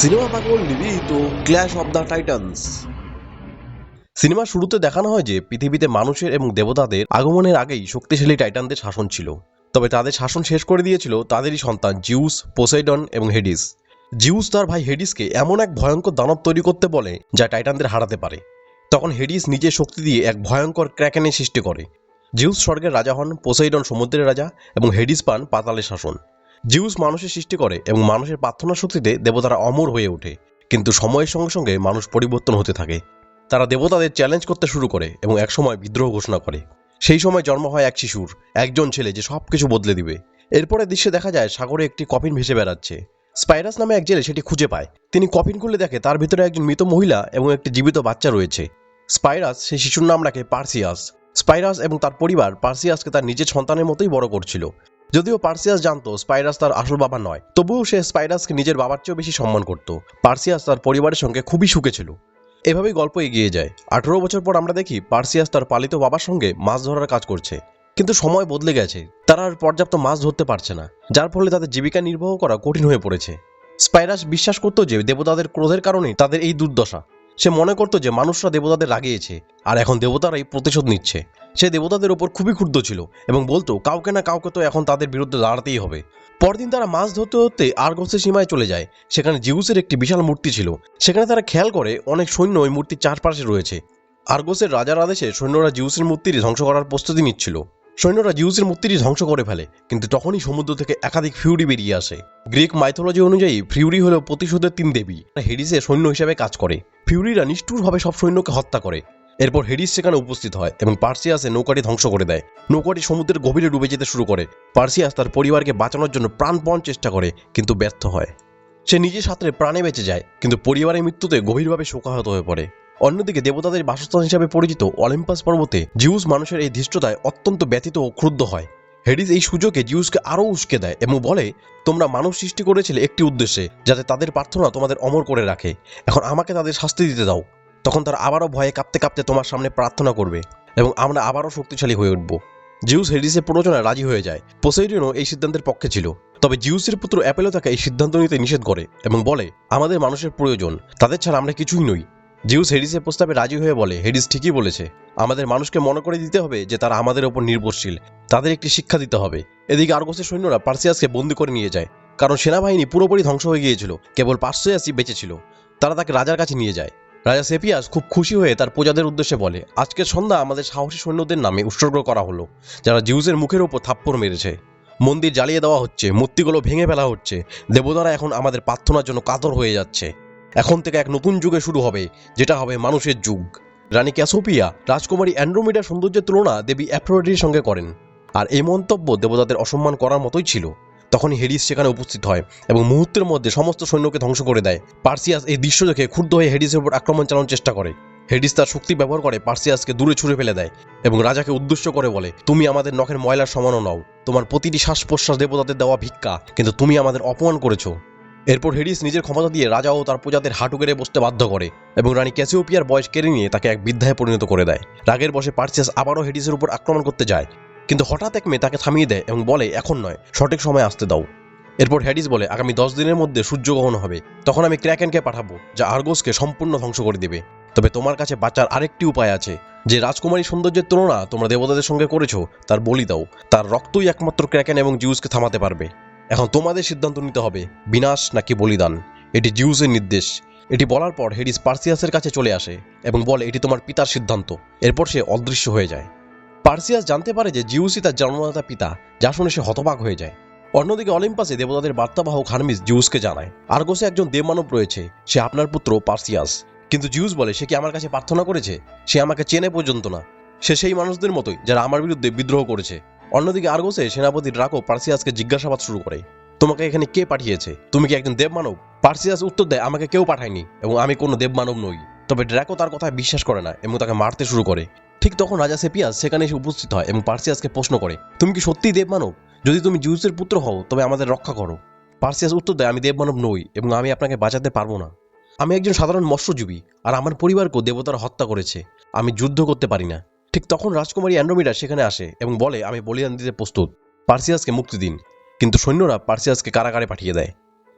Cinema পাগল নিবেদিত clash of the Titans. সিনেমার শুরুতে দেখানো হয় যে পৃথিবীতে মানুষের এবং দেবতাদের আগমনের আগেই শক্তিশালী টাইটানদের শাসন ছিল। তবে তাদের শাসন শেষ করে দিয়েছিল তাদেরই সন্তান জিউস পোসাইডন এবং হেডিস। জিউস তার ভাই হেডিসকে এমন এক ভয়ঙ্কর দানব তৈরি করতে বলে যা টাইটানদের হারাতে পারে। তখন হেডিস নিজের শক্তি দিয়ে এক ভয়ঙ্কর ক্র্যাকেনের সৃষ্টি করে। জিউস স্বর্গের রাজা হন পোসাইডন সমুদ্রের রাজা এবং হেডিস পান পাতালের শাসন। জিউস মানুষের সৃষ্টি করে এবং মানুষের প্রার্থনা শক্তিতে দেবতারা অমর হয়ে ওঠে। কিন্তু সময়ের সঙ্গে সঙ্গে মানুষ পরিবর্তন হতে থাকে। তারা দেবতাদের চ্যালেঞ্জ করতে শুরু করে এবং একসময় বিদ্রোহ ঘোষণা করে। সেই সময় জন্ম হয় এক শিশুর, একজন ছেলে যে সব কিছু বদলে দিবে। এরপরে দৃশ্যে দেখা যায় সাগরে একটি কফিন ভেসে বেড়াচ্ছে। স্পাইরাস নামে এক জেলে সেটি খুঁজে পায়। তিনি কফিন খুলে দেখে তার ভিতরে একজন মৃত মহিলা এবং একটি জীবিত বাচ্চা রয়েছে। স্পাইরাস সেই শিশুর নাম রাখে পার্সিয়াস। স্পাইরাস এবং তার পরিবার পার্সিয়াসকে তার নিজের সন্তানের মতোই বড় করছিল। যদিও পার্সিয়াস জানতো স্পাইরাস তার আসল বাবা নয়, তবুও সে স্পাইরাসকে নিজের বাবার চেয়েও বেশি সম্মান করত। পার্সিয়াস তার পরিবারের সঙ্গে খুবই সুখে ছিল। এভাবেই গল্প এগিয়ে যায়। আঠেরো বছর পর আমরা দেখি পার্সিয়াস তার পালিত বাবার সঙ্গে মাছ ধরার কাজ করছে। কিন্তু সময় বদলে গেছে। তারা আর পর্যাপ্ত মাছ ধরতে পারছে না, যার ফলে তাদের জীবিকা নির্বাহ করা কঠিন হয়ে পড়েছে। স্পাইরাস বিশ্বাস করতো যে দেবতাদের ক্রোধের কারণেই তাদের এই দুর্দশা। সে মনে করতো যে মানুষরা দেবতাদের রাগিয়েছে, আর এখন দেবতারাই প্রতিশোধ নিচ্ছে। সে দেবতাদের ওপর খুবই ক্ষুব্ধ ছিল এবং বলতো, কাউকে না কাউকে তো এখন তাদের বিরুদ্ধে দাঁড়াতেই হবে। পরদিন তারা মাছ ধরতে ধরতে আর্গসের সীমায় চলে যায়, সেখানে জিউসের একটি বিশাল মূর্তি ছিল। সেখানে তারা খেয়াল করে অনেক সৈন্য ওই মূর্তির চারপাশে রয়েছে। আর্গসের রাজার আদেশে সৈন্যরা জিউসের মূর্তিটি ধ্বংস করার প্রস্তুতি নিচ্ছিল। সৈন্যরা জিউসের মূর্তিটি ধ্বংস করে ফেলে, কিন্তু তখনই সমুদ্র থেকে একাধিক ফিউরি বেরিয়ে আসে। গ্রিক মাইথোলজি অনুযায়ী, ফিউরি হল প্রতিশোধের তিন দেবী। হেডিসে সৈন্য হিসেবে কাজ করে। ফিউরিরা নিষ্ঠুরভাবে সব সৈন্যকে হত্যা করে। এরপর হেডিস সেখানে উপস্থিত হয় এবং পার্সিয়াসে নৌকাটি ধ্বংস করে দেয়। নৌকাটি সমুদ্রের গভীরে ডুবে যেতে শুরু করে। পার্সিয়াস তার পরিবারকে বাঁচানোর জন্য প্রাণপণ চেষ্টা করে, কিন্তু ব্যর্থ হয়। সে নিজের সাথে প্রাণে বেঁচে যায়, কিন্তু পরিবারের মৃত্যুতে গভীরভাবে শোকাহত হয়ে পড়ে। অন্যদিকে দেবতাদের বাসস্থান হিসাবে পরিচিত অলিম্পাস পর্বতে জিউস মানুষের এই ধৃষ্টতায় অত্যন্ত ব্যথিত ও ক্রুদ্ধ হয়। হেডিস এই সুযোগে জিউসকে আরও উস্কে দেয় এবং বলে, তোমরা মানুষ সৃষ্টি করেছিলে একটি উদ্দেশ্যে, যাতে তাদের প্রার্থনা তোমাদের অমর করে রাখে। এখন আমাকে তাদের শাস্তি দিতে দাও। তখন তারা আবারও ভয়ে কাঁপতে কাঁপতে তোমার সামনে প্রার্থনা করবে এবং আমরা আবারও শক্তিশালী হয়ে উঠব। জিউস হেডিসের প্ররোচনায় রাজি হয়ে যায়। পোসাইডিনও এই সিদ্ধান্তের পক্ষে ছিল। তবে জিউসের পুত্র অ্যাপেলো তাকে এই সিদ্ধান্ত নিতে নিষেধ করে এবং বলে, আমাদের মানুষের প্রয়োজন। তাদের ছাড়া আমরা কিছুই নই। জিউস হেডিসের প্রস্তাবে রাজি হয়ে বলে হেডিস ঠিকই বলেছে। আমাদের মানুষকে মনে করে দিতে হবে যে তারা আমাদের ওপর নির্ভরশীল। তাদের একটি শিক্ষা দিতে হবে। এদিকে আর্গসের সৈন্যরা পার্সিয়াসকে বন্দি করে নিয়ে যায়, কারণ সেনাবাহিনী পুরোপুরি ধ্বংস হয়ে গিয়েছিল, কেবল পার্সিয়াসই বেঁচে ছিল। তারা তাকে রাজার কাছে নিয়ে যায়। রাজা সেপিয়াস খুব খুশি হয়ে তার প্রজাদের উদ্দেশ্যে বলে, আজকের সন্ধ্যা আমাদের সাহসী সৈন্যদের নামে উৎসর্গ করা হলো, যারা জিউসের মুখের ওপর থাপ্পড় মেরেছে। মন্দির জ্বালিয়ে দেওয়া হচ্ছে, মূর্তিগুলো ভেঙে ফেলা হচ্ছে। দেবতারা এখন আমাদের প্রার্থনার জন্য কাতর হয়ে যাচ্ছে। এখন থেকে এক নতুন যুগে শুরু হবে, যেটা হবে মানুষের যুগ। রানী ক্যাসোপিয়া রাজকুমারী অ্যান্ড্রোমিডার সৌন্দর্যের তুলনা দেবী অ্যাফ্রোডির সঙ্গে করেন। আর এই মন্তব্য দেবতাদের অসম্মান করার মতোই ছিল। তখনই হেডিস সেখানে উপস্থিত হয় এবং মুহূর্তের মধ্যে সমস্ত সৈন্যকে ধ্বংস করে দেয়। পার্সিয়াস এই দৃশ্য দেখে ক্ষুব্ধ হয়ে হেডিসের উপর আক্রমণ চালানোর চেষ্টা করে। হেডিস তার শক্তি ব্যবহার করে পার্সিয়াসকে দূরে ছুড়ে ফেলে দেয় এবং রাজাকে উদ্দেশ্য করে বলে, তুমি আমাদের নখের ময়লার সমানও নাও। তোমার প্রতিটি শ্বাস প্রশ্বাস দেবতাদের দেওয়া ভিক্ষা, কিন্তু তুমি আমাদের অপমান করেছ। এরপর হেডিস নিজের ক্ষমতা দিয়ে রাজা ও তার প্রজাদের হাঁটু কেড়ে বসতে বাধ্য করে এবং রানী ক্যাসিওপিয়ার বয়স কেড়ে নিয়ে তাকে এক বৃদ্ধায় পরিণত করে দেয়। রাগের বসে পার্সিয়াস আবারও হেডিসের উপর আক্রমণ করতে যায়, কিন্তু হঠাৎ এক মেয়ে তাকে থামিয়ে দেয় এবং বলে, এখন নয়, সঠিক সময় আসতে দাও। এরপর হ্যাডিস বলে, আগামী দশ দিনের মধ্যে সূর্যগ্রহণ হবে, তখন আমি ক্র্যাকেনকে পাঠাবো, যা আর্গোসকে সম্পূর্ণ ধ্বংস করে দেবে। তবে তোমার কাছে বাঁচার আরেকটি উপায় আছে। যে রাজকুমারী সৌন্দর্যের তুলনা তোমরা দেবতাদের সঙ্গে করেছ, তার বলি দাও। তার রক্তই একমাত্র ক্র্যাকেন এবং জিউসকে থামাতে পারবে। এখন তোমাদের সিদ্ধান্ত নিতে হবে, বিনাশ নাকি বলিদান? এটি জিউসের নির্দেশ। এটি বলার পর হেডিস পার্সিয়াসের কাছে চলে আসে এবং বলে, এটি তোমার পিতার সিদ্ধান্ত। এরপর সে অদৃশ্য হয়ে যায়। পার্সিয়াস জানতে পারে যে জিউসই তার জন্মদাতা পিতা, যা শুনে সে হতবাক হয়ে যায়। অন্যদিকে অলিম্পাসে দেবতাদের বার্তাবাহক হারমিস জিউসকে জানায়, আর্গোসে একজন দেবমানব রয়েছে, সে আপনার পুত্র পার্সিয়াস। কিন্তু জিউস বলে, সে কি আমার কাছে প্রার্থনা করেছে? সে আমাকে চেনে পর্যন্ত না। সে সেই মানুষদের মতোই, যারা আমার বিরুদ্ধে বিদ্রোহ করেছে। অন্যদিকে আর্গোসে সেনাপতি ড্রাকো পার্সিয়াসকে জিজ্ঞাসাবাদ শুরু করে, তোমাকে এখানে কে পাঠিয়েছে? তুমি কি একজন দেবমানব? পার্সিয়াস উত্তর দেয়, আমাকে কেউ পাঠায়নি এবং আমি কোনো দেবমানব নই। তবে ড্রাকো তার কথায় বিশ্বাস করে না এবং তাকে মারতে শুরু করে। ঠিক তখন রাজা সেপিয়াস সেখানে এসে উপস্থিত হয় এবং পার্সিয়াসকে প্রশ্ন করে, তুমি কি সত্যিই দেবমানব? যদি তুমি জিউসের পুত্র হও, তবে আমাদের রক্ষা করো। পার্সিয়াস উত্তর দেয়, আমি দেবমানব নই এবং আমি আপনাকে বাঁচাতে পারব না। আমি একজন সাধারণ মৎস্যজীবী, আর আমার পরিবারকেও দেবতারা হত্যা করেছে। আমি যুদ্ধ করতে পারি না। ঠিক তখন রাজকুমারী অ্যান্ড্রোমিডা সেখানে আসে এবং বলে, আমি বলিদান দিতে প্রস্তুত। পার্সিয়াসকে মুক্তি দিন। কিন্তু সৈন্যরা পার্সিয়াসকে কারাগারে পাঠিয়ে দেয়।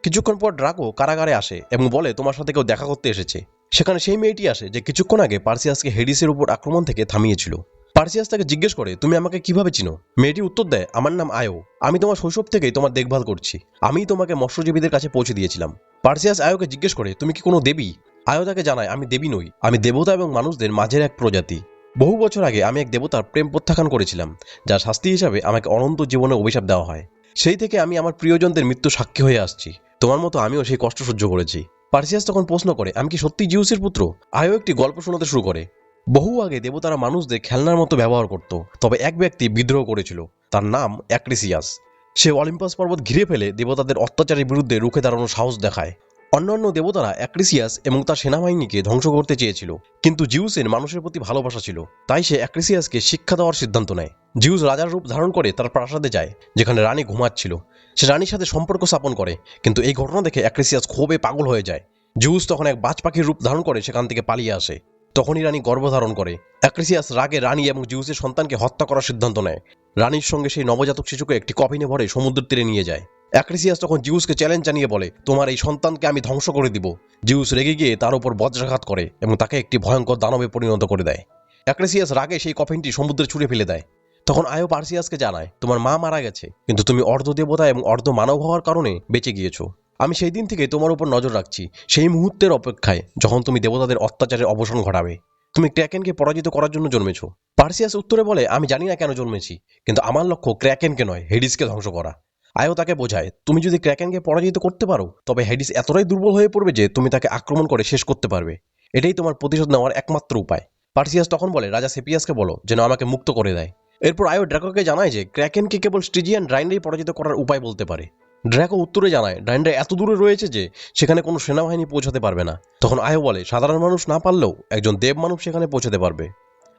কিছুক্ষণ পর ড্রাকো কারাগারে আসে এবং বলে, তোমার সাথে কেউ দেখা করতে এসেছে। সেখানে সেই মেয়েটি আসে যে কিছুক্ষণ আগে পার্সিয়াসকে হেডিসের উপর আক্রমণ থেকে থামিয়েছিল। পার্সিয়াস তাকে জিজ্ঞেস করে, তুমি আমাকে কীভাবে চিনো? মেয়েটি উত্তর দেয়, আমার নাম আয়ো। আমি তোমার শৈশব থেকেই তোমার দেখভাল করছি। আমিই তোমাকে মৎস্যজীবীদের কাছে পৌঁছে দিয়েছিলাম। পার্সিয়াস আয়োকে জিজ্ঞেস করে, তুমি কি কোনো দেবী? আয়ো তাকে জানায়, আমি দেবী নই। আমি দেবতা এবং মানুষদের মাঝের এক প্রজাতি। বহু বছর আগে আমি এক দেবতার প্রেম প্রত্যাখ্যান করেছিলাম, যার শাস্তি হিসাবে আমাকে অনন্ত জীবনে অভিশাপ দেওয়া হয়। সেই থেকে আমি আমার প্রিয়জনদের মৃত্যু সাক্ষী হয়ে আসছি। তোমার মতো আমিও সেই কষ্ট সহ্য করেছি। পার্সিয়াস তখন প্রশ্ন করে, আমি কি সত্যি জিউসের পুত্র? আয়ো একটি গল্প শোনাতে শুরু করে। বহু আগে দেবতারা মানুষদের খেলনার মতো ব্যবহার করত, তবে এক ব্যক্তি বিদ্রোহ করেছিল, তার নাম অ্যাক্রিসিয়াস। সে অলিম্পাস পর্বত ঘিরে ফেলে দেবতাদের অত্যাচারের বিরুদ্ধে রুখে দাঁড়ানোর সাহস দেখায়। অন্যান্য দেবতারা অ্যাক্রিসিয়াস এবং তার সেনাবাহিনীকে ধ্বংস করতে চেয়েছিল। কিন্তু জিউসের মানুষের প্রতি ভালোবাসা ছিল। তাই সে অ্যাক্রিসিয়াসকে শিক্ষা দেওয়ার সিদ্ধান্ত নেয়। জিউস রাজার রূপ ধারণ করে তার প্রাসাদে যায়, যেখানে রানী ঘুমাচ্ছিল। সে রানীর সাথে সম্পর্ক স্থাপন করে, কিন্তু এই ঘটনা দেখে অ্যাক্রিসিয়াস ক্ষোভে পাগল হয়ে যায়। জিউস তখন এক বাজ পাখির রূপ ধারণ করে সেখান থেকে পালিয়ে আসে। তখনই রানী গর্ভধারণ করে। অ্যাক্রিসিয়াস রাগে রানী এবং জিউসের সন্তানকে হত্যা করার সিদ্ধান্ত নেয়। রানীর সঙ্গে সেই নবজাতক শিশুকে একটি কফিনে ভরে সমুদ্রের তীরে নিয়ে যায়। অ্যাক্রিসিয়াস তখন জিউসকে চ্যালেঞ্জ জানিয়ে বলে, তোমার এই সন্তানকে আমি ধ্বংস করে দিব। জিউস রেগে গিয়ে তার উপর বজ্রাঘাত করে এবং তাকে একটি ভয়ঙ্কর দানবে পরিণত করে দেয়। অ্যাক্রিসিয়াস রাগে সেই কফিনটি সমুদ্রে ছুঁড়ে ফেলে দেয়। তখন আয়ো পার্সিয়াসকে জানায়, তোমার মা মারা গেছে, কিন্তু তুমি অর্ধ দেবতা এবং অর্ধ মানব হওয়ার কারণে বেঁচে গিয়েছো। আমি সেই দিন থেকে তোমার উপর নজর রাখছি, সেই মুহূর্তের অপেক্ষায় যখন তুমি দেবতাদের অত্যাচারের অবসান ঘটাবে। তুমি ক্র্যাকেনকে পরাজিত করার জন্য জন্মেছো। পার্সিয়াস উত্তরে বলে, আমি জানি না কেন জন্মেছি, কিন্তু আমার লক্ষ্য ক্র্যাকেনকে নয় হেডিসকে ধ্বংস করা। আয়ো তাকে বোঝায়, তুমি যদি ক্র্যাকেনকে পরাজিত করতে পারো, তবে হেডিস এতটাই দুর্বল হয়ে পড়বে যে তুমি তাকে আক্রমণ করে শেষ করতে পারবে। এটাই তোমার প্রতিশোধ নেওয়ার একমাত্র উপায়। পার্সিয়াস তখন বলে, রাজা সেপিয়াসকে বলো, যেন আমাকে মুক্ত করে দেয়। এরপর আয়ো ড্রাকোকে জানায় যে, ক্র্যাকেনকে কেবল স্টিজিয়ান ড্রাইন্ডাই পরাজিত করার উপায় বলতে পারে। ড্র্যাকো উত্তরে জানায় ডাইন্ডা এত দূরে রয়েছে যে, সেখানে কোনো সেনাবাহিনী পৌঁছাতে পারবে না। তখন আয়ো বলে, সাধারণ মানুষ না পারলেও একজন দেব মানব সেখানে পৌঁছাতে পারবে।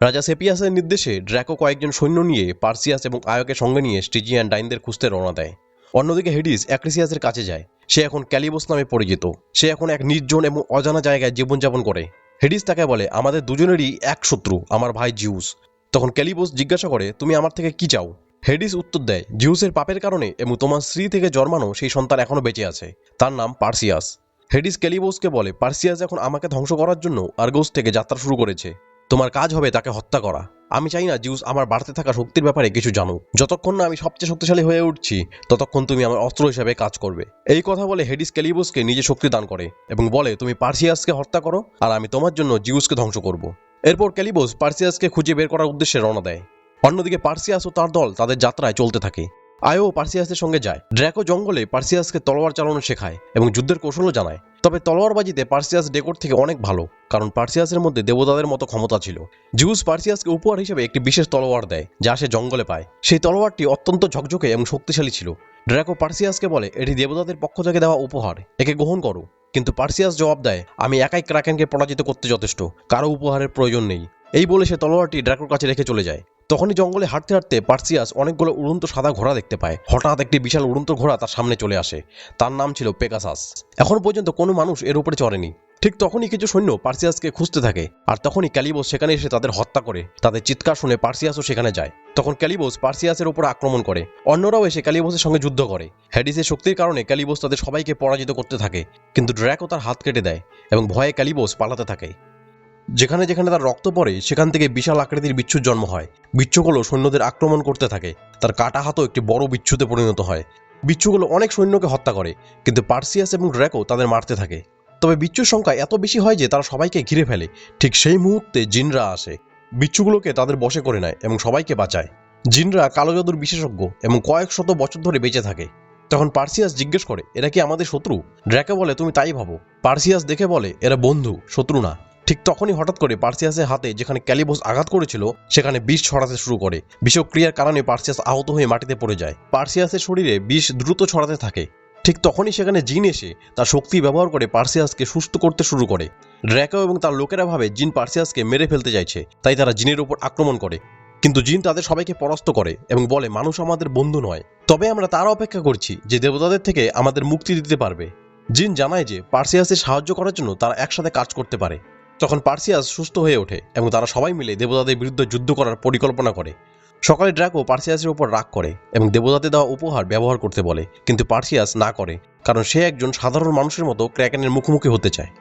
রাজা সেপিয়াসের নির্দেশে ড্র্যাকো কয়েকজন সৈন্য নিয়ে পার্সিয়াস এবং আয়োকে সঙ্গে নিয়ে স্টিজিয়ান ডাইনদের খুঁজতে রওনা দেয়। অন্যদিকে হেডিস অ্যাক্রিসিয়াসের কাছে যায়। সে এখন ক্যালিবোস নামে পরিচিত। সে এখন এক নির্জন এবং অজানা জায়গায় জীবনযাপন করে। হেডিস তাকে বলে, আমাদের দুজনেরই এক শত্রু, আমার ভাই জিউস। তখন ক্যালিবোস জিজ্ঞাসা করে, তুমি আমার থেকে কি চাও? হেডিস উত্তর দেয়, জিউসের পাপের কারণে এবং তোমার স্ত্রী থেকে জন্মানো সেই সন্তান এখনও বেঁচে আছে। তার নাম পার্সিয়াস। হেডিস ক্যালিবোসকে বলে, পার্সিয়াস এখন আমাকে ধ্বংস করার জন্য আর্গোস থেকে যাত্রা শুরু করেছে। তোমার কাজ হবে তাকে হত্যা করা। আমি চাই না জিউস আমার বাড়তে থাকা শক্তির ব্যাপারে কিছু জানুক। যতক্ষণ না আমি সবচেয়ে শক্তিশালী হয়ে উঠছি, ততক্ষণ তুমি আমার অস্ত্র হিসেবে কাজ করবে। এই কথা বলে হেডিস ক্যালিবোসকে নিজে শক্তি দান করে এবং বলে, তুমি পার্সিয়াসকে হত্যা করো আর আমি তোমার জন্য জিউসকে ধ্বংস করব। এরপর ক্যালিবোস পার্সিয়াসকে খুঁজে বের করার উদ্দেশ্যে রওনা দেয়। অন্যদিকে পার্সিয়াস ও তার দল তাদের যাত্রায় চলতে থাকে। আয়ো পার্সিয়াসের সঙ্গে যায়। ড্র্যাকো জঙ্গলে পার্সিয়াসকে তলোয়ার চালানো শেখায় এবং যুদ্ধের কৌশলও জানায়। তবে তলোয়ারবাজিতে পার্সিয়াস ডেকোর থেকে অনেক ভালো, কারণ পার্সিয়াসের মধ্যে দেবতাদের মতো ক্ষমতা ছিল। জিউস পার্সিয়াসকে উপহার হিসেবে একটি বিশেষ তলোয়ার দেয়, যা সে জঙ্গলে পায়। সেই তলোয়ারটি অত্যন্ত ঝকঝকে এবং শক্তিশালী ছিল। ড্র্যাকো পার্সিয়াসকে বলে, এটি দেবতাদের পক্ষ থেকে দেওয়া উপহার। একে গ্রহণ করো। কিন্তু পার্সিয়াস জবাব দেয়, আমি একাই ক্রাকেনকে পরাজিত করতে যথেষ্ট। কারও উপহারের প্রয়োজন নেই। এই বলে সে তলোয়ারটি ড্র্যাকোর কাছে রেখে চলে যায়। তখনই জঙ্গলে হাঁটতে হাঁটতে পার্সিয়াস অনেকগুলো উড়ন্ত সাদা ঘোড়া দেখতে পায়। হঠাৎ একটি বিশাল উড়ন্ত ঘোড়া তার সামনে চলে আসে। তার নাম ছিল পেকাসাস এখন পর্যন্ত কোনো মানুষ এর উপরে চড়েনি। ঠিক তখনই কিছু সৈন্য পার্সিয়াসকে খুঁজতে থাকে আর তখনই ক্যালিবোস সেখানে এসে তাদের হত্যা করে। তাদের চিৎকার শুনে পার্সিয়াসও সেখানে যায়। তখন ক্যালিবোস পার্সিয়াসের উপর আক্রমণ করে। অন্যরাও এসে ক্যালিবোসের সঙ্গে যুদ্ধ করে। হ্যাডিসের শক্তির কারণে ক্যালিবোস তাদের সবাইকে পরাজিত করতে থাকে। কিন্তু ড্র্যাকও তার হাত কেটে দেয় এবং ভয়ে ক্যালিবোস পালাতে থাকে। যেখানে যেখানে তার রক্ত পড়ে, সেখান থেকে বিশাল আকৃতির বিচ্ছুর জন্ম হয়। বিচ্ছুগুলো সৈন্যদের আক্রমণ করতে থাকে। তার কাটা হাতও একটি বড় বিচ্ছুতে পরিণত হয়। বিচ্ছুগুলো অনেক সৈন্যকে হত্যা করে, কিন্তু পার্সিয়াস এবং ড্র্যাকো তাদের মারতে থাকে। তবে বিচ্ছুর সংখ্যা এত বেশি হয় যে তারা সবাইকে ঘিরে ফেলে। ঠিক সেই মুহূর্তে জিনরা আসে। বিচ্ছুগুলোকে তাদের বশে করে নেয় এবং সবাইকে বাঁচায়। জিনরা কালো জাদুর বিশেষজ্ঞ এবং কয়েক শত বছর ধরে বেঁচে থাকে। তখন পার্সিয়াস জিজ্ঞেস করে, এরা কি আমাদের শত্রু? ড্র্যাকে বলে, তুমি তাই ভাবো। পার্সিয়াস দেখে বলে, এরা বন্ধু, শত্রু না। ঠিক তখনই হঠাৎ করে পার্সিয়াসের হাতে যেখানে ক্যালিবোস আঘাত করেছিল, সেখানে বিষ ছড়াতে শুরু করে। বিষক্রিয়ার কারণে পার্সিয়াস আহত হয়ে মাটিতে পড়ে যায়। পার্সিয়াসের শরীরে বিষ দ্রুত ছড়াতে থাকে। ঠিক তখনই সেখানে জিন এসে তার শক্তি ব্যবহার করে পার্সিয়াসকে সুস্থ করতে শুরু করে। ড্র্যাকো এবং তার লোকেরা ভাবে জিন পার্সিয়াসকে মেরে ফেলতে চাইছে, তাই তারা জিনের উপর আক্রমণ করে। কিন্তু জিন তাদের সবাইকে পরাস্ত করে এবং বলে, মানুষ আমাদের বন্ধু নয়। তবে আমরা তার অপেক্ষা করছি যে দেবতাদের থেকে আমাদের মুক্তি দিতে পারবে। জিন জানায় যে পার্সিয়াসের সাহায্য করার জন্য তারা একসাথে কাজ করতে পারে। তখন পার্সিয়াস সুস্থ হয়ে ওঠে এবং তারা সবাই মিলে দেবতাদের বিরুদ্ধে যুদ্ধ করার পরিকল্পনা করে। সকালে ড্রাকো পার্সিয়াসের উপর রাগ করে এবং দেবতাতে দেওয়া উপহার ব্যবহার করতে বলে, কিন্তু পার্সিয়াস না করে, কারণ সে একজন সাধারণ মানুষের মতো ক্র্যাকেনের মুখোমুখি হতে চায়।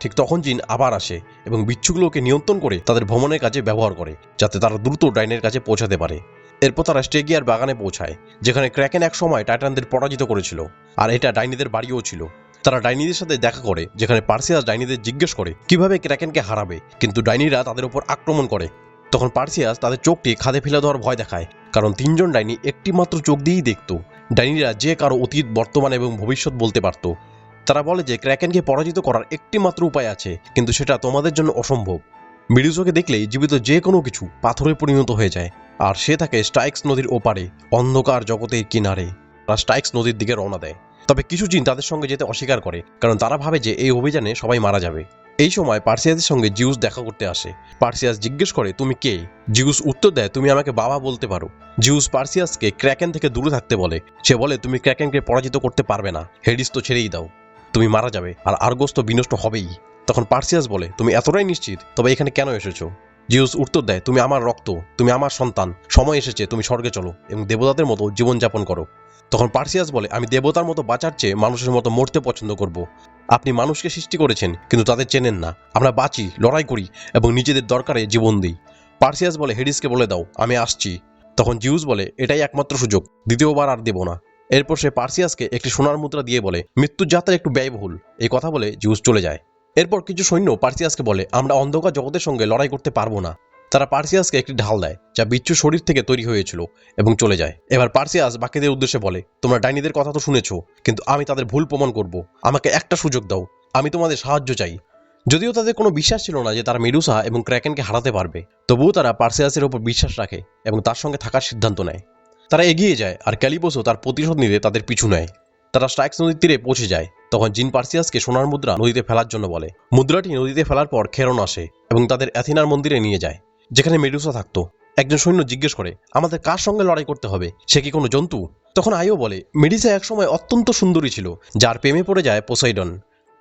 ঠিক তখন জিন আবার আসে এবং বিচ্ছুগুলোকে নিয়ন্ত্রণ করে তাদের ভ্রমণের কাজে ব্যবহার করে, যাতে তারা দ্রুত ডাইনের কাছে পৌঁছাতে পারে। এরপর তারা স্টেগিয়ার বাগানে পৌঁছায়, যেখানে ক্র্যাকেন এক সময় টাইটানদের পরাজিত করেছিল, আর এটা ডাইনিদের বাড়িও ছিল। তারা ডাইনিদের সাথে দেখা করে, যেখানে পার্সিয়াস ডাইনিদের জিজ্ঞেস করে, কীভাবে ক্র্যাকেনকে হারাবে? কিন্তু ডাইনিরা তাদের উপর আক্রমণ করে। তখন পার্সিয়াস তাদের চোখটি খাদে ফেলে দেওয়ার ভয় দেখায়, কারণ তিনজন ডাইনি একটি মাত্র চোখ দিয়েই দেখত। ডাইনিরা যে কারও অতীত, বর্তমান এবং ভবিষ্যৎ বলতে পারত। তারা বলে যে, ক্র্যাকেনকে পরাজিত করার একটি মাত্র উপায় আছে, কিন্তু সেটা তোমাদের জন্য অসম্ভব। মিডুসোকে দেখলেই জীবিত যে কোনো কিছু পাথরে পরিণত হয়ে যায়, আর সে থাকে স্ট্রাইক্স নদীর ওপারে, অন্ধকার জগতের কিনারে। তারা স্ট্রাইক্স নদীর দিকে রওনা দেয়। তবে কিছু জিন তাদের সঙ্গে যেতে অস্বীকার করে, কারণ তারা ভাবে যে এই অভিযানে সবাই মারা যাবে। এই সময় পার্সিয়াসের সঙ্গে জিউস দেখা করতে আসে। পার্সিয়াস জিজ্ঞেস করে, তুমি কে? জিউস উত্তর দেয়, তুমি আমাকে বাবা বলতে পারো। জিউস পার্সিয়াসকে ক্র্যাকেন থেকে দূরে থাকতে বলে। সে বলে, তুমি ক্র্যাকেনকে পরাজিত করতে পারবে না। হেডিস তো ছেড়েই দাও। তুমি মারা যাবে, আর আর্গোস তো বিনষ্ট হবেই। তখন পার্সিয়াস বলে, তুমি এতটাই নিশ্চিত, তবে এখানে কেন এসেছ? জিউস উত্তর দেয়, তুমি আমার রক্ত, তুমি আমার সন্তান, সময় এসেছে, তুমি স্বর্গে চলো এবং দেবতাদের মতো জীবনযাপন করো। তখন পার্সিয়াস বলে, আমি দেবতার মতো বাঁচার চেয়ে মানুষের মতো মরতে পছন্দ করব। আপনি মানুষকে সৃষ্টি করেছেন, কিন্তু তাদের চেনেন না। আমরা বাঁচি, লড়াই করি এবং নিজেদের দরকারে জীবন দিই। পার্সিয়াস বলে হেডিসকে বলে দাও, আমি আসছি। তখন জিউস বলে, এটাই একমাত্র সুযোগ, দ্বিতীয়বার আর দেব না। এরপর সে পার্সিয়াসকে একটি সোনার মুদ্রা দিয়ে বলে, মৃত্যুর যাত্রা একটু ব্যয়বহুল। এই কথা বলে জিউস চলে যায়। এরপর কিছু সৈন্য পার্সিয়াসকে বলে, আমরা অন্ধকার জগতের সঙ্গে লড়াই করতে পারব না। তারা পার্সিয়াসকে একটি ঢাল দেয়, যা বিচ্ছু শরীর থেকে তৈরি হয়েছিল এবং চলে যায়। এবার পার্সিয়াস বাকিদের উদ্দেশ্যে বলে, তোমরা ডাইনিদের কথা তো শুনেছ, কিন্তু আমি তাদের ভুল প্রমাণ করব। আমাকে একটা সুযোগ দাও, আমি তোমাদের সাহায্য চাই। যদিও তাদের কোনো বিশ্বাস ছিল না যে তারা মেডুসা এবং ক্র্যাকেনকে হারাতে পারবে, তবুও তারা পার্সিয়াসের ওপর বিশ্বাস রাখে এবং তার সঙ্গে থাকার সিদ্ধান্ত নেয়। তারা এগিয়ে যায় আর ক্যালিবোসও তার প্রতিশোধ নিতে তাদের পিছু নেয়। তারা স্ট্রাইক্স নদীর তীরে পৌঁছে যায়। তখন জিন পার্সিয়াসকে সোনার মুদ্রা নদীতে ফেলার জন্য বলে। মুদ্রাটি নদীতে ফেলার পর খেরন আসে এবং তাদের অ্যাথিনার মন্দিরে নিয়ে যায়, যেখানে মেডুসা থাকতো। একজন সৈন্য জিজ্ঞেস করে, আমাদের কার সঙ্গে লড়াই করতে হবে? সে কি কোনো জন্তু? তখন আইও বলে, মেডিসা একসময় অত্যন্ত সুন্দরী ছিল, যার প্রেমে পড়ে যায় পোসাইডন।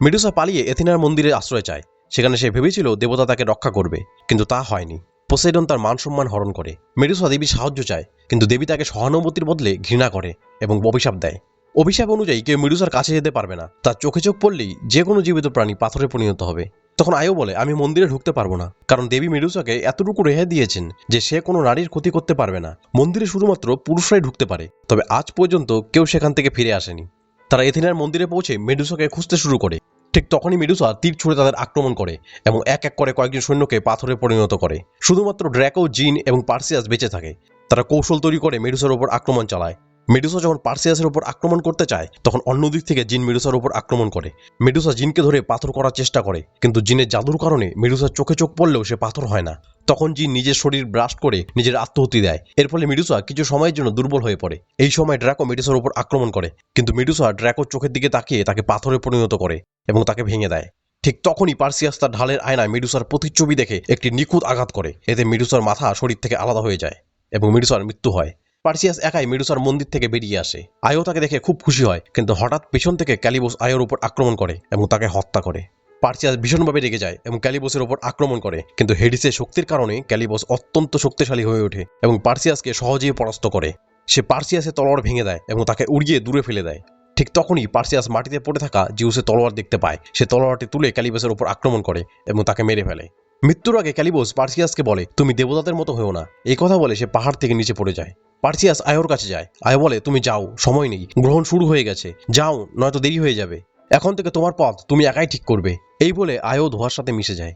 মেডুসা পালিয়ে এথিনার মন্দিরে আশ্রয় চায়, সেখানে সে ভেবেছিল দেবতা তাকে রক্ষা করবে, কিন্তু তা হয়নি। পোসাইডন তার মান সম্মান হরণ করে। মেডুসা দেবী সাহায্য চায়, কিন্তু দেবী তাকে সহানুভূতির বদলে ঘৃণা করে এবং অভিশাপ দেয়। অভিশাপ অনুযায়ী কেউ মেডুসার কাছে যেতে পারবে না। তার চোখে চোখ পড়লেই যে কোনো জীবিত প্রাণী পাথরে পরিণত হবে। তখন আয়ো বলে, আমি মন্দিরে ঢুকতে পারব না। কারণ দেবী মেডুসাকে এতটুকু রেহাই দিয়েছেন যে সে কোনো নারীর ক্ষতি করতে পারবে না। মন্দিরে শুধুমাত্র পুরুষরাই ঢুকতে পারে। তবে আজ পর্যন্ত কেউ সেখান থেকে ফিরে আসেনি। তারা এথিনার মন্দিরে পৌঁছে মেডুসাকে খুঁজতে শুরু করে। ঠিক তখনই মেডুসা তীর ছুড়ে তাদের আক্রমণ করে এবং এক এক করে কয়েকজন সৈন্যকে পাথরে পরিণত করে। শুধুমাত্র ড্র্যাকো, জিন এবং পার্সিয়াস বেঁচে থাকে। তারা কৌশল তৈরি করে মেডুসার উপর আক্রমণ চালায়। মেডুসা যখন পার্সিয়াসের উপর আক্রমণ করতে চায়, তখন অন্য দিক থেকে জিন মেডুসার উপর আক্রমণ করে। মেডুসা জিনকে ধরে পাথর করার চেষ্টা করে, কিন্তু জিনের জাদুর কারণে মেডুসার চোখে চোখ পড়লেও সে পাথর হয় না। তখন জিন নিজের শরীর ব্রাস্ট করে নিজের আত্মহতি দেয়। এর ফলে মেডুসা কিছু সময়ের জন্য দুর্বল হয়ে পড়ে। এই সময় ড্র্যাকো মেডুসার উপর আক্রমণ করে, কিন্তু মেডুসা ড্র্যাকোর চোখের দিকে তাকিয়ে তাকে পাথরে পরিণত করে এবং তাকে ভেঙে দেয়। ঠিক তখনই পার্সিয়াস তার ঢালের আয়নায় মেডুসার প্রতিচ্ছবি দেখে একটি নিখুঁত আঘাত করে। এতে মেডুসার মাথা শরীর থেকে আলাদা হয়ে যায় এবং মেডুসার মৃত্যু হয়। পার্সিয়াস একাই মেডুসার মন্দির থেকে বেরিয়ে আসে। আয়ো তাকে দেখে খুব খুশি হয়, কিন্তু হঠাৎ পেছন থেকে ক্যালিবোস আয়োর উপর আক্রমণ করে এবং তাকে হত্যা করে। পার্সিয়াস ভীষণভাবে রেগে যায় এবং ক্যালিবোসের উপর আক্রমণ করে, কিন্তু হেডিসের শক্তির কারণে ক্যালিবোস অত্যন্ত শক্তিশালী হয়ে ওঠে এবং পার্সিয়াসকে সহজেই পরাস্ত করে। সে পার্সিয়াসের তলোয়ার ভেঙে দেয় এবং তাকে উড়িয়ে দূরে ফেলে দেয়। ঠিক তখনই পার্সিয়াস মাটিতে পড়ে থাকা জিউসের তলোয়ার দেখতে পায়। সে তলোয়ারটি তুলে ক্যালিবোসের উপর আক্রমণ করে এবং তাকে মেরে ফেলে। মৃত্যুর আগে ক্যালিবোস পার্সিয়াসকে বলে, তুমি দেবতাদের মতো হয়েও না। এই কথা বলে সে পাহাড় থেকে নিচে পড়ে যায়। পার্সিয়াস আয়োর কাছে যায়। আয় বলে, তুমি যাও, সময় নেই, গ্রহণ শুরু হয়ে গেছে। যাও, নয়তো দেরি হয়ে যাবে। এখন থেকে তোমার পথ তুমি একাই ঠিক করবে। এই বলে আয়ো ধোয়ার সাথে মিশে যায়।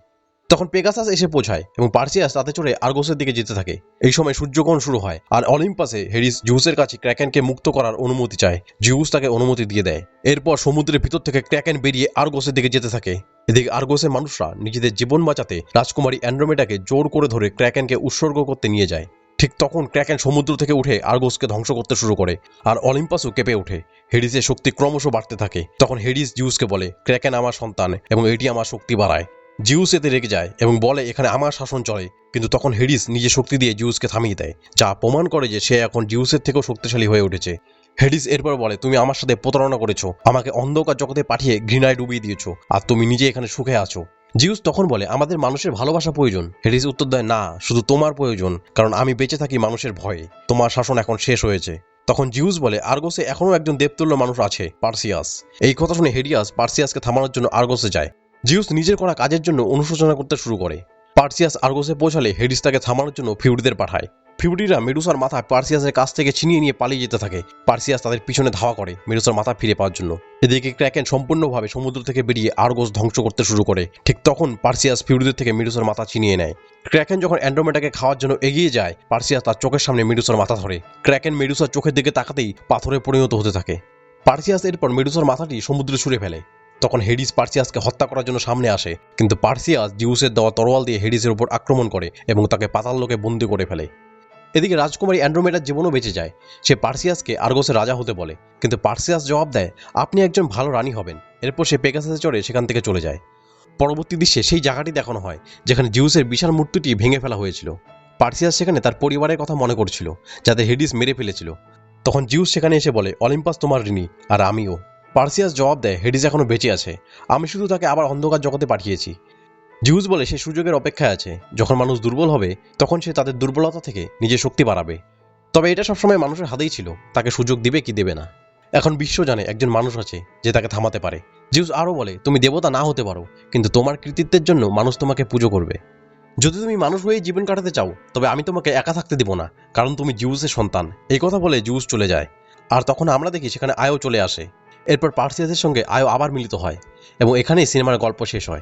তখন পেগাসাস এসে পৌঁছায় এবং পার্সিয়াস তাতে চড়ে আর্গোসের দিকে যেতে থাকে। এই সময় সূর্যগ্রহণ শুরু হয় আর অলিম্পাসে হেরিস জিউসের কাছে ক্র্যাকেনকে মুক্ত করার অনুমতি চায়। জিউস তাকে অনুমতি দিয়ে দেয়। এরপর সমুদ্রের ভিতর থেকে ক্র্যাকেন বেরিয়ে আর্গোসের দিকে যেতে থাকে। এদিকে আর্গোসের মানুষরা নিজেদের জীবন বাঁচাতে রাজকুমারী অ্যান্ড্রোমেটাকে জোর করে ধরে ক্র্যাকেনকে উৎসর্গ করতে নিয়ে যায়। ঠিক তখন ক্র্যাকেন সমুদ্র থেকে উঠে আর্গোসকে ধ্বংস করতে শুরু করে আর অলিম্পাসও কেঁপে ওঠে। হেডিসের শক্তি ক্রমশ বাড়তে থাকে। তখন হেডিস জিউসকে বলে, ক্র্যাকেন আমার সন্তান এবং এটি আমার শক্তি বাড়ায়। জিউস এতে রেগে যায় এবং বলে, এখানে আমার শাসন চলে। কিন্তু তখন হেডিস নিজে শক্তি দিয়ে জিউসকে থামিয়ে দেয়, যা প্রমাণ করে যে সে এখন জিউসের থেকেও শক্তিশালী হয়ে উঠেছে। হেডিস এরপর বলে, তুমি আমার সাথে প্রতারণা করেছ। আমাকে অন্ধকার জগতে পাঠিয়ে ঘৃণায় ডুবিয়ে দিয়েছ আর তুমি নিজে এখানে সুখে আছো। জিউস তখন বলে, আমাদের মানুষের ভালোবাসা প্রয়োজন। হেডিস উত্তর দেয়, না, শুধু তোমার প্রয়োজন, কারণ আমি বেঁচে থাকি মানুষের ভয়ে। তোমার শাসন এখন শেষ হয়েছে। তখন জিউস বলে, আর্গোসে এখনও একজন দেবতুল্য মানুষ আছে, পার্সিয়াস। এই কথা শুনে হেডিয়াস পার্সিয়াসকে থামানোর জন্য আর্গোসে যায়। জিউস নিজের করা কাজের জন্য অনুশোচনা করতে শুরু করে। পার্সিয়াস আর্গোসে পৌঁছালে হেডিস তাকে থামানোর জন্য ফিউরিদের পাঠায়। ফিউরিরা মেডুসার মাথা পার্সিয়াসের কাছ থেকে ছিনিয়ে নিয়ে পালিয়ে যেতে থাকে। পার্সিয়াস তাদের পিছনে ধাওয়া করে মেডুসার মাথা ফিরে পাওয়ার জন্য। এদিকে ক্র্যাকেন সম্পূর্ণভাবে সমুদ্র থেকে বেরিয়ে আর্গোস ধ্বংস করতে শুরু করে। ঠিক তখন পার্সিয়াস ফিউরিদের থেকে মেডুসার মাথা ছিনিয়ে নেয়। ক্র্যাকেন যখন অ্যান্ড্রোমেটাকে খাওয়ার জন্য এগিয়ে যায়, পার্সিয়াস তার চোখের সামনে মেডুসার মাথা ধরে। ক্র্যাকেন মেডুসার চোখের দিকে তাকাতেই পাথরে পরিণত হতে থাকে। পার্সিয়াস এরপর মেডুসার মাথাটি সমুদ্রে ছুঁড়ে ফেলে। তখন হেডিস পার্সিয়াসকে হত্যা করার জন্য সামনে আসে। কিন্তু পার্সিয়াস জিউসের দেওয়া তরোয়াল দিয়ে হেডিসের উপর আক্রমণ করে এবং তাকে পাতাল লোকে বন্দি করে ফেলে। এদিকে রাজকুমারী অ্যান্ড্রোমেডার জীবনও বেঁচে যায়। সে পার্সিয়াসকে আর্গোসের রাজা হতে বলে। কিন্তু পার্সিয়াস জবাব দেয়, আপনি একজন ভালো রানী হবেন। এরপর সে পেগাসাসে চড়ে সেখান থেকে চলে যায়। পরবর্তী দৃশ্যে সেই জায়গাটি দেখানো হয়, যেখানে জিউসের বিশাল মূর্তিটি ভেঙে ফেলা হয়েছিল। পার্সিয়াস সেখানে তার পরিবারের কথা মনে করছিল, যাতে হেডিস মেরে ফেলেছিল। তখন জিউস সেখানে এসে বলে, অলিম্পাস তোমার ঋণী, আর আমিও। পার্সিয়াস জবাব দেয়, হেডিস এখনও বেঁচে আছে। আমি শুধু তাকে আবার অন্ধকার জগতে পাঠিয়েছি। জিউস বলে সে সুযোগের অপেক্ষায় আছে। যখন মানুষ দুর্বল হবে, তখন সে তাদের দুর্বলতা থেকে নিজের শক্তি বাড়াবে। তবে এটা সবসময় মানুষের হাতেই ছিল। তাকে সুযোগ দিবে কি দেবে না। এখন বিশ্ব জানে একজন মানুষ আছে যে তাকে থামাতে পারে। জিউস আরও বলে, তুমি দেবতা না হতে পারো, কিন্তু তোমার কৃতিত্বের জন্য মানুষ তোমাকে পুজো করবে। যদি তুমি মানুষ হয়ে জীবন কাটাতে চাও, তবে আমি তোমাকে একা থাকতে দিব না, কারণ তুমি জিউসের সন্তান। এই কথা বলে জিউস চলে যায়। আর তখন আমরা দেখি সেখানে আয়ও চলে আসে। এরপর পার্সিয়াসের সঙ্গে আয়ও আবার মিলিত হয় এবং এখানেই সিনেমার গল্প শেষ হয়।